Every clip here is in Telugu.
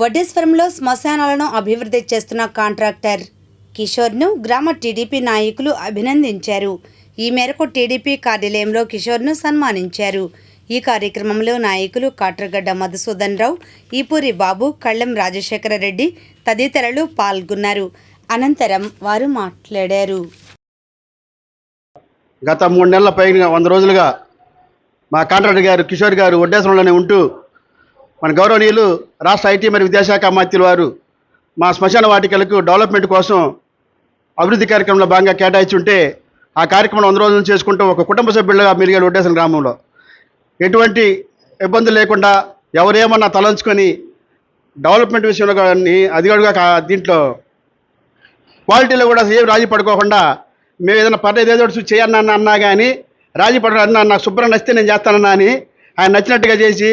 వడ్డేశ్వరంలో శ్మశానాలను అభివృద్ధి చేస్తున్న కాంట్రాక్టర్ కిషోర్ను గ్రామ టీడీపీ నాయకులు అభినందించారు. ఈ మేరకు టీడీపీ కార్యాలయంలో కిషోర్ను సన్మానించారు. ఈ కార్యక్రమంలో నాయకులు కాట్రగడ్డ మధుసూదన్ రావు ఈపూరి బాబు కళ్ళెం రాజశేఖర రెడ్డి తదితరులు పాల్గొన్నారు. అనంతరం వారు మాట్లాడారు. గత మూడు నెలల పైన వంద రోజులుగా మా కాంట్రాక్టర్ గారు కిషోర్ గారు వడ్డేశ్వరంలోనే ఉంటూ మన గౌరవనీయులు రాష్ట్ర ఐటీ మరియు విద్యాశాఖ మంత్రుల వారు మా శ్మశాన వాటికలకు డెవలప్మెంట్ కోసం అభివృద్ధి కార్యక్రమంలో భాగంగా కేటాయించి ఉంటే ఆ కార్యక్రమం వంద రోజులు చేసుకుంటూ. ఒక కుటుంబ సభ్యులుగా మెలిగాడు వడ్డేశ్వరం గ్రామంలో. ఎటువంటి ఇబ్బందులు లేకుండా ఎవరేమన్నా తలంచుకొని డెవలప్మెంట్ విషయంలో కానీ అదిగడుగా కా- దీంట్లో క్వాలిటీలో కూడా ఏం రాజీ పడుకోకుండా మేము ఏదైనా పర్లేదు ఏదో ఒకటి చేయన్నా అన్నా కానీ రాజీ పడ అన్న నాకు శుభ్రం నచ్చితే నేను చేస్తానన్నా అని ఆయన నచ్చినట్టుగా చేసి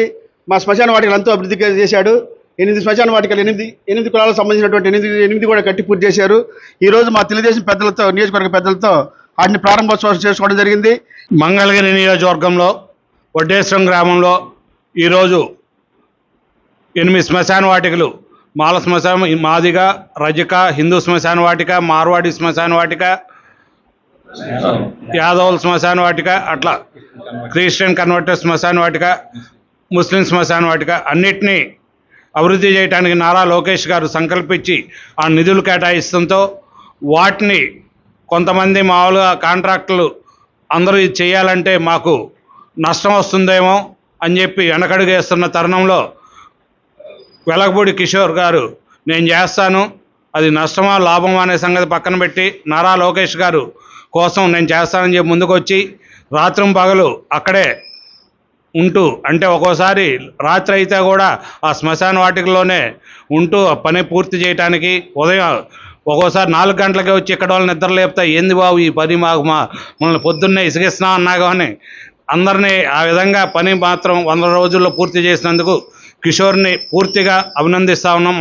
మా శ్మశాన వాటికలు ఎంతో అభివృద్ధి చేశాడు. ఎనిమిది శ్మశాన వాటికలు ఎనిమిది ఎనిమిది కులాలకు సంబంధించినటువంటి ఎనిమిది ఎనిమిది కూడా కట్టి పూర్తి చేశారు. ఈరోజు మా తెలుగుదేశం పెద్దలతో నియోజకవర్గ పెద్దలతో వాటిని ప్రారంభోత్సవం చేసుకోవడం జరిగింది. మంగళగిరి నియోజకవర్గంలో వడ్డేశ్వరం గ్రామంలో ఈరోజు ఎనిమిది శ్మశాన వాటికలు. మాల శ్మశాన మాదిగ రజిక హిందూ శ్మశాన వాటిక మార్వాడి శ్మశాన వాటిక యాదవుల శ్మశాన వాటిక అట్లా క్రిస్టియన్ కన్వర్టర్ శ్మశాన వాటిక ముస్లిం శ్మశాన వాటిక అన్నిటినీ అభివృద్ధి చేయడానికి నారా లోకేష్ గారు సంకల్పించి ఆ నిధులు కేటాయిస్తుంతో వాటిని కొంతమంది మామూలుగా కాంట్రాక్టులు అందరూ ఇది చేయాలంటే మాకు నష్టం వస్తుందేమో అని చెప్పి వెనకడుగేస్తున్న తరుణంలో వెలగపూడి కిషోర్ గారు నేను చేస్తాను అది నష్టమా లాభమా అనే సంగతి పక్కన పెట్టి నారా లోకేష్ గారు కోసం నేను చేస్తానని చెప్పి ముందుకొచ్చి రాత్రం పగలు అక్కడే ఉంటూ అంటే ఒక్కోసారి రాత్రి అయితే కూడా ఆ శ్మశాన వాటికలోనే ఉంటూ ఆ పని పూర్తి చేయటానికి ఉదయం ఒక్కోసారి నాలుగు గంటలకే వచ్చి ఇక్కడ వాళ్ళు నిద్ర లేపుతా ఏంది బాబు ఈ పని మాకు మా మనల్ని పొద్దున్నే ఇసుగిస్తున్నాం అన్నా కానీ అందరినీ ఆ విధంగా పని మాత్రం వంద రోజుల్లో పూర్తి చేసినందుకు కిషోర్ని పూర్తిగా అభినందిస్తా ఉన్నాం.